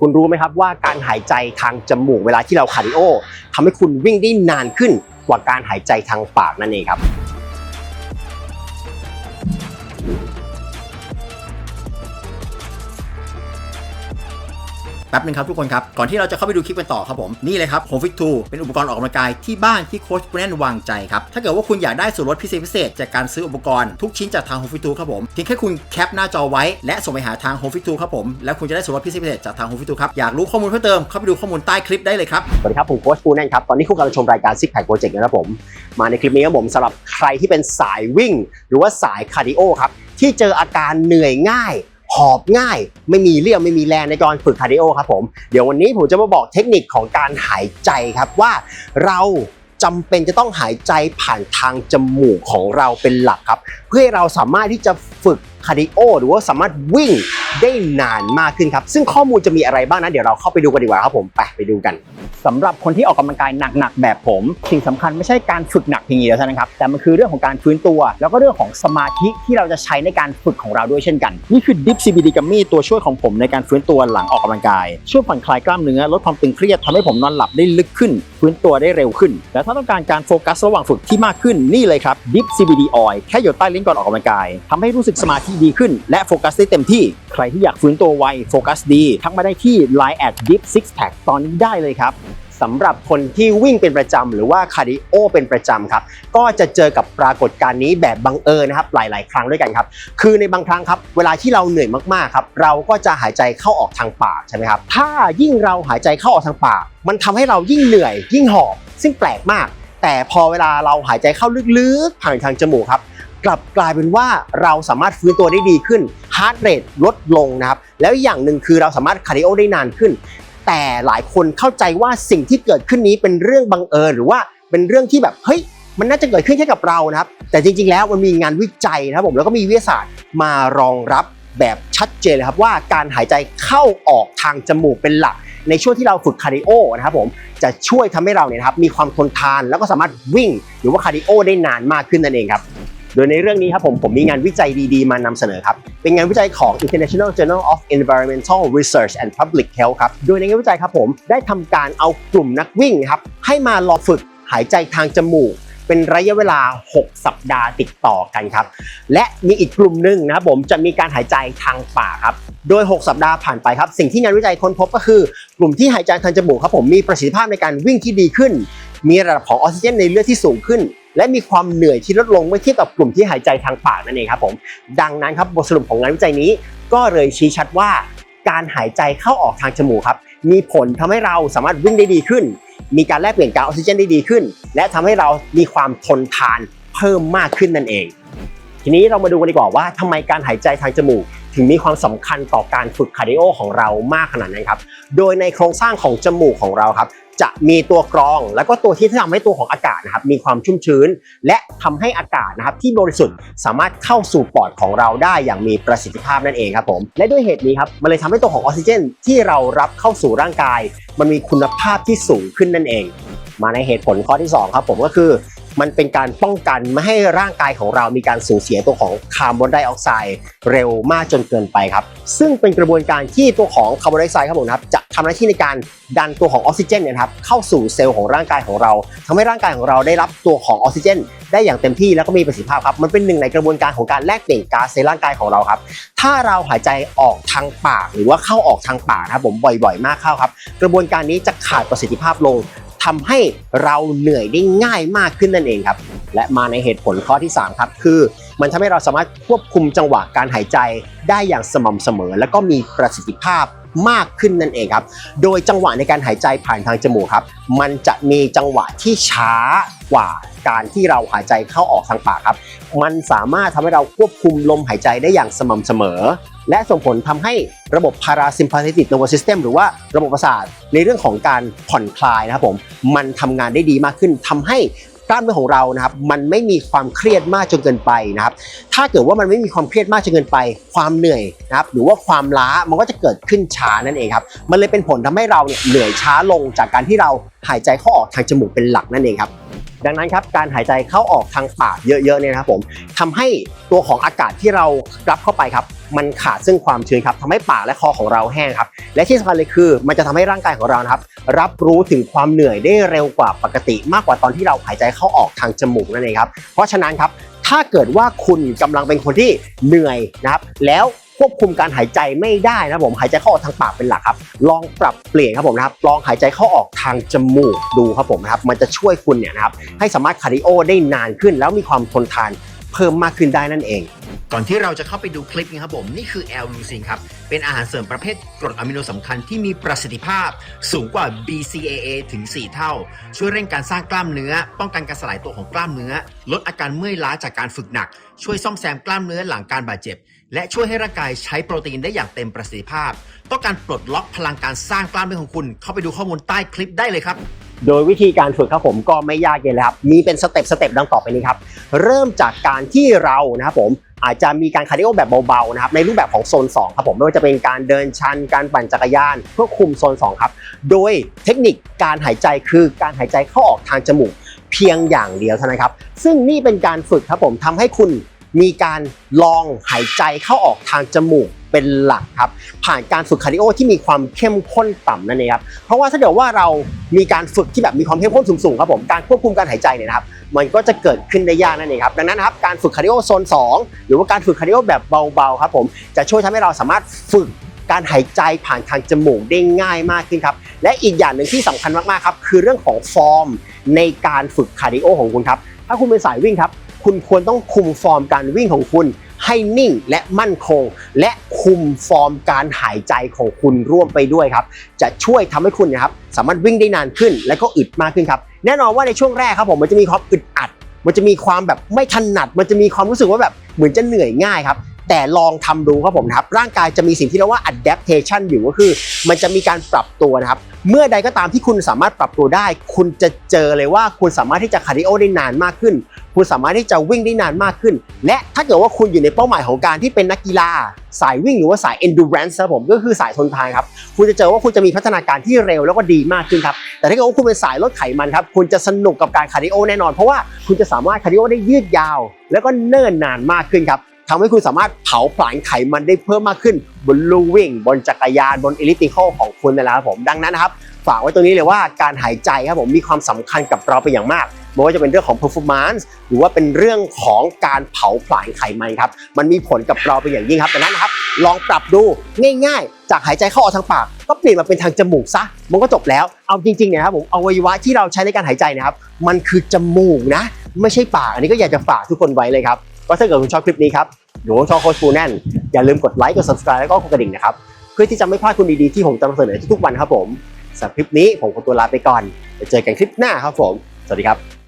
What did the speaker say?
คุณรู้ไหมครับว่าการหายใจทางจมูกเวลาที่เราคาร์ดิโอทำให้คุณวิ่งได้นานขึ้นกว่าการหายใจทางปากนั่นเองครับ แป๊บนึงครับทุกคนครับ ก่อนที่เราจะเข้าไปดูคลิปกันต่อครับผม นี่เลยครับ Home Fit 2เป็นอุปกรณ์ออกกำลังกายที่บ้านที่โค้ชแบรนวางใจครับ ถ้าเกิดว่าคุณอยากได้ส่วนลดพิเศษพิเศษจากการซื้ออุปกรณ์ทุกชิ้นจากทาง Home Fit 2ครับผมเพียงแค่คุณแคปหน้าจอไว้และส่งไปหาทาง Home Fit 2ครับผมแล้วคุณจะได้ส่วนลดพิเศษพิเศษจากทาง Home Fit 2ครับอยากรู้ข้อมูลเพิ่มเติมเข้าไปดูข้อมูลใต้คลิปได้เลยครับสวัสดีครับผมโค้ชปูแน่นครับตอนนี้คุณกำลังชมรายการซิกแพคโปรเจกต์นะครับผมมาในคลิปนี้ครับผมสำหรับใครที่เป็นสายวิ่ง หรือว่าสายคาร์ดิโอครับที่เจออาการเหนื่อยง่าย หอบง่าย ไม่มีเรี่ยวไม่มีแรงในการฝึกคาร์ดิโอครับผมเดี๋ยววันนี้ผมจะมาบอกเทคนิคของการหายใจครับว่าเราจำเป็นจะต้องหายใจผ่านทางจมูกของเราเป็นหลักครับ เพื่อให้เราสามารถที่จะฝึก คาร์ดิโอหรือว่าสามารถวิ่งได้นานมากขึ้นครับ ซึ่งข้อมูลจะมีอะไรบ้างนะเดี๋ยวเราเข้าไปดูกันดีกว่าครับผมไปไปดูกันสำหรับคนที่ออกกำลังกายหนักๆแบบผม สิ่งสำคัญไม่ใช่การฝึกหนักเพียงอย่างเดียวเท่านั้นครับแต่มันคือเรื่องของการฟื้นตัว แล้วก็เรื่องของสมาธิที่เราจะใช้ในการฝึกของเราด้วยเช่นกัน นี่คือ Dip CBD Gummy ตัวช่วยของผมในการฟื้นตัวหลังออกกำลังกาย ช่วยผ่อนคลายกล้ามเนื้อลดความตึงเครียดทำให้ผมนอนหลับได้ลึกขึ้น ฟื้นตัวได้เร็วขึ้น และถ้าต้องการการโฟกัสระหว่างฝึกที่มากขึ้นนี่เลยครับ Dip CBD Oil แค่หยดใต้ลิ้นก่อนออกกำลังกายทำให้รู้สึกสมาธิดีขึ้น และโฟกัสได้เต็มที่ ใครที่อยากฟื้นตัวไวโฟกัสดีทักมาได้ที่ Line at Dip Six Pack ตอนนี้ได้เลยครับสำหรับคนที่วิ่งเป็นประจำหรือว่าคาร์ดิโอเป็นประจำครับ ก็จะเจอกับปรากฏการณ์นี้แบบบังเอิญนะครับ หลาย ๆ ครั้งด้วยกันครับ คือในบางครั้งครับ เวลาที่เราเหนื่อยมาก ๆ ครับ เราก็จะหายใจเข้าออกทางปากใช่ไหมครับ ถ้ายิ่งเราหายใจเข้าออกทางปาก มันทำให้เรายิ่งเหนื่อย ยิ่งหอบ ซึ่งแปลกมาก แต่พอเวลาเราหายใจเข้าลึก ๆ ผ่านทางจมูกครับ กลับกลายเป็นว่าเราสามารถฟื้นตัวได้ดีขึ้นฮาร์ดเรทลดลงนะครับ แล้วอย่างหนึ่งคือเราสามารถคาร์ดิโอได้นานขึ้น แต่หลายคนเข้าใจว่าสิ่งที่เกิดขึ้นนี้เป็นเรื่องบังเอิญหรือว่าเป็นเรื่องที่แบบเฮ้ยมันน่าจะเกิดขึ้นแค่กับเรานะครับ แต่จริง ๆ แล้วมันมีงานวิจัยนะครับผมแล้วก็มีวิทยาศาสตร์มารองรับแบบชัดเจนเลยครับว่าการหายใจเข้าออกทางจมูกเป็นหลัก ในช่วงที่เราฝึกคาร์ดิโอนะครับผมจะช่วยทำให้เราเนี่ยครับมีความทนทานแล้วก็สามารถวิ่งหรือว่าคาร์ดิโอได้นานมากขึ้นนั่นเองครับ โดยในเรื่องนี้ครับผมผมมีงานวิจัยดีๆ มานำเสนอครับ เป็นงานวิจัยของ International Journal of Environmental Research and Public Health ครับ โดยในงานวิจัยครับผมได้ทำการเอากลุ่มนักวิ่งครับให้มาลองฝึกหายใจทางจมูกเป็นระยะเวลา 6 สัปดาห์ติดต่อกันครับ และมีอีกกลุ่มหนึ่งนะครับผมจะมีการหายใจทางปากครับ โดย 6 สัปดาห์ผ่านไปครับ สิ่งที่งานวิจัยค้นพบก็คือ กลุ่มที่หายใจทางจมูกครับผมมีประสิทธิภาพในการวิ่งที่ดีขึ้น มีระดับของออกซิเจนในเลือดที่สูงขึ้น และมีความเหนื่อยที่ลดลงเมื่อเทียบกับกลุ่มที่หายใจทางปากนั่นเองครับผมดังนั้นครับบทสรุปของงานวิจัยนี้ ก็เลยชี้ชัดว่า การหายใจเข้าออกทางจมูกครับมีผลทำให้เราสามารถวิ่งได้ดีขึ้น มีการแลกเปลี่ยนก๊าซออกซิเจนได้ดีขึ้น และทำให้เรามีความทนทานเพิ่มมากขึ้นนั่นเอง ทีนี้เรามาดูกันดีกว่าว่าทำไมการหายใจทางจมูกถึงมีความสำคัญต่อการฝึกคาร์ดิโอของเรามากขนาดนั้นครับ โดยในโครงสร้างของจมูกของเราครับ จะมีตัวกรอง แล้วก็ตัวที่ทำให้ตัวของอากาศนะครับมีความชุ่มชื้น และทำให้อากาศนะครับที่บริสุทธิ์สามารถเข้าสู่ปอดของเราได้อย่างมีประสิทธิภาพนั่นเองครับผมและด้วยเหตุนี้ครับมันเลยทำให้ตัวของออกซิเจน ที่เรารับเข้าสู่ร่างกาย มันมีคุณภาพที่สูงขึ้นนั่นเอง มาในเหตุผลข้อที่สองครับผมก็คือ มันเป็นการป้องกันไม่ให้ร่างกายของเรามีการสูญเสียตัวของคาร์บอนไดออกไซด์เร็วมากจนเกินไปครับ ซึ่งเป็นกระบวนการที่ตัวของคาร์บอนไดออกไซด์ครับผมนะครับจะทำหน้าที่ในการดันตัวของออกซิเจนเนี่ยครับเข้าสู่เซลล์ของร่างกายของเราทำให้ร่างกายของเราได้รับตัวของออกซิเจน ได้อย่างเต็มที่แล้วก็มีประสิทธิภาพครับมันเป็นหนึ่งในกระบวนการของการแลกเปลี่ยนก๊าซในร่างกายของเราครับ ถ้าเราหายใจออกทางปาก หรือว่าเข้าออกทางปากนะครับผมบ่อยๆ มากเข้าครับ กระบวนการนี้จะขาดประสิทธิภาพลง ทำให้เราเหนื่อยได้ง่ายมากขึ้นนั่นเองครับ และมาในเหตุผลข้อที่ 3 ครับคือ มันทำให้เราสามารถควบคุมจังหวะการหายใจได้อย่างสม่ำเสมอ และก็มีประสิทธิภาพมากขึ้นนั่นเองครับ โดยจังหวะในการหายใจผ่านทางจมูกครับ มันจะมีจังหวะที่ช้ากว่าการที่เราหายใจเข้าออกทางปากครับ มันสามารถทำให้เราควบคุมลมหายใจได้อย่างสม่ำเสมอ และส่งผลทำให้ระบบ parasympathetic nervous system หรือว่าระบบประสาทในเรื่องของการผ่อนคลายนะครับผมมันทำงานได้ดีมากขึ้นทำให้กล้ามเนื้อของเรานะครับมันไม่มีความเครียดมากจนเกินไปนะครับ ถ้าเกิดว่ามันไม่มีความเครียดมากจนเกินไป ความเหนื่อยนะครับหรือว่าความล้ามันก็จะเกิดขึ้นช้านั่นเองครับมันเลยเป็นผลทำให้เราเนี่ยเหนื่อยช้าลงจากการที่เราหายใจเข้าออกทางจมูกเป็นหลักนั่นเองครับ ดังนั้นครับการหายใจเข้าออกทางปากเยอะๆเนี่ยนะครับผมทำให้ตัวของอากาศที่เรารับเข้าไปครับ มันขาดซึ่งความชื้นครับทำให้ปากและคอของเราแห้งครับ และที่สำคัญเลยคือ มันจะทำให้ร่างกายของเรานะครับ รับรู้ถึงความเหนื่อยได้เร็วกว่าปกติ มากกว่าตอนที่เราหายใจเข้าออกทางจมูกนั่นเองครับเพราะฉะนั้นครับถ้าเกิดว่าคุณกำลังเป็นคนที่เหนื่อยนะครับแล้ว ควบคุมการหายใจไม่ได้นะผมหายใจเข้าออกทางปากเป็นหลักครับ ลองปรับเปลี่ยนครับผมนะครับลองหายใจเข้าออกทางจมูกดูครับผมนะครับมันจะช่วยคุณเนี่ยนะครับให้สามารถคาร์ดิโอได้นานขึ้น แล้วมีความทนทานเพิ่มมากขึ้นได้นั่นเอง ก่อนที่เราจะเข้าไปดูคลิปนี้ครับผมนี่คือแอลลูซินครับ เป็นอาหารเสริมประเภทกรดอะมิโนสำคัญที่มีประสิทธิภาพสูงกว่า BCAA ถึง 4 เท่า ช่วยเร่งการสร้างกล้ามเนื้อ ป้องกันการสลายตัวของกล้ามเนื้อ ลดอาการเมื่อยล้าจากการฝึกหนัก ช่วยซ่อมแซมกล้ามเนื้อหลังการบาดเจ็บ และช่วยให้ร่างกายใช้โปรตีนได้อย่างเต็มประสิทธิภาพ ต้องการปลดล็อกพลังการสร้างกล้ามเนื้อของคุณ เข้าไปดูข้อมูลใต้คลิปได้เลยครับ โดยวิธีการฝึกครับผมก็ไม่ยากเย็นเลยครับ มีเป็นสเต็ปสเต็ปดังต่อไปนี้ครับ เริ่มจากการที่เรานะครับผมอาจจะมีการคาร์ดิโอแบบเบาๆนะครับในรูปแบบของโซน 2 ครับผมไม่ว่าจะเป็นการเดินชัน การปั่นจักรยาน เพื่อคุมโซน 2 ครับ โดยเทคนิคการหายใจคือการหายใจเข้าออกทางจมูกเพียงอย่างเดียวเท่านั้นครับ ซึ่งนี่เป็นการฝึกครับผมทำให้คุณ มีการลองหายใจเข้าออกทางจมูกเป็นหลักครับ ผ่านการฝึกคาร์ดิโอที่มีความเข้มข้นต่ำนั่นเองครับเพราะว่าถ้าเกิดว่าเรามีการฝึกที่แบบมีความเข้มข้นสูงๆครับผมการควบคุมการหายใจเนี่ยนะครับมันก็จะเกิดขึ้นได้ยากนั่นเองครับดังนั้นนะครับการฝึกคาร์ดิโอโซน 2 หรือว่าการฝึกคาร์ดิโอแบบเบาๆครับผมจะช่วยทำให้เราสามารถฝึกการหายใจผ่านทางจมูกได้ง่ายมากขึ้นครับ และอีกอย่างหนึ่งที่สำคัญมากๆครับคือเรื่องของฟอร์มในการฝึกคาร์ดิโอของคุณครับ ถ้าคุณเป็นสายวิ่งครับ คุณควรต้องคุมฟอร์มการวิ่งของคุณ ให้นิ่งและมั่นคง และคุมฟอร์มการหายใจของคุณร่วมไปด้วยครับ จะช่วยทำให้คุณนะครับสามารถวิ่งได้นานขึ้น และก็อึดมากขึ้นครับ แน่นอนว่าในช่วงแรกครับผมมันจะมีความอึดอัด มันจะมีความแบบไม่ถนัด มันจะมีความรู้สึกว่าแบบเหมือนจะเหนื่อยง่ายครับ แต่ลองทำดูครับผมนะครับร่างกายจะมีสิ่งที่เรียกว่า adaptation อยู่ก็คือ มันจะมีการปรับตัวนะครับเมื่อใดก็ตามที่คุณสามารถปรับตัวได้ คุณจะเจอเลยว่าคุณสามารถที่จะคาร์ดิโอได้นานมากขึ้น คุณสามารถที่จะวิ่งได้นานมากขึ้น และถ้าเกิดว่าคุณอยู่ในเป้าหมายของการที่เป็นนักกีฬา สายวิ่งหรือว่าสาย endurance ครับผมก็คือสายทนทานครับคุณจะเจอว่าคุณจะมีพัฒนาการที่เร็วแล้วก็ดีมากขึ้นครับแต่ถ้าเกิดว่าคุณเป็นสายลดไขมันครับคุณจะสนุกกับการคาร์ดิโอแน่นอนเพราะว่าคุณจะสามารถคาร์ดิโอได้ยืดยาว แล้วก็เนิ่นนานมากขึ้นครับ ทำให้คุณสามารถเผาผลาญไขมันได้เพิ่มมากขึ้น บนลู่วิ่ง บนจักรยานบน elliptical ของคุณนั่นแหละครับผมดังนั้นนะครับฝากไว้ตรงนี้เลยว่าการหายใจครับผมมีความสำคัญกับเราเป็นอย่างมากไม่ว่าจะเป็นเรื่องของ performance หรือว่าเป็นเรื่องของการเผาผลาญไขมันครับ มันมีผลกับเราเป็นอย่างยิ่งครับดังนั้นนะครับ ลองปรับดูง่ายๆ จากหายใจเข้าออกทางปาก ก็เปลี่ยนมาเป็นทางจมูกซะ มันก็จบแล้ว เอาจริงๆเนี่ยครับผมอวัยวะที่เราใช้ในการหายใจนะครับ มันคือจมูกนะ ไม่ใช่ปาก อันนี้ก็อยากจะฝากทุกคนไว้เลยครับ ก็ถ้าเกิดคุณชอบคลิปนี้ครับ หรือว่าชอบโค้ชฟูแน่น อย่าลืมกดไลค์กด subscribe แล้วก็กดกระดิ่งนะครับ เพื่อที่จะไม่พลาดคุณดีๆที่ผมจะนำเสนอทุกๆวันครับผมสำหรับคลิปนี้ผมขอตัวลาไปก่อนไปเจอกันคลิปหน้าครับผม สวัสดีครับ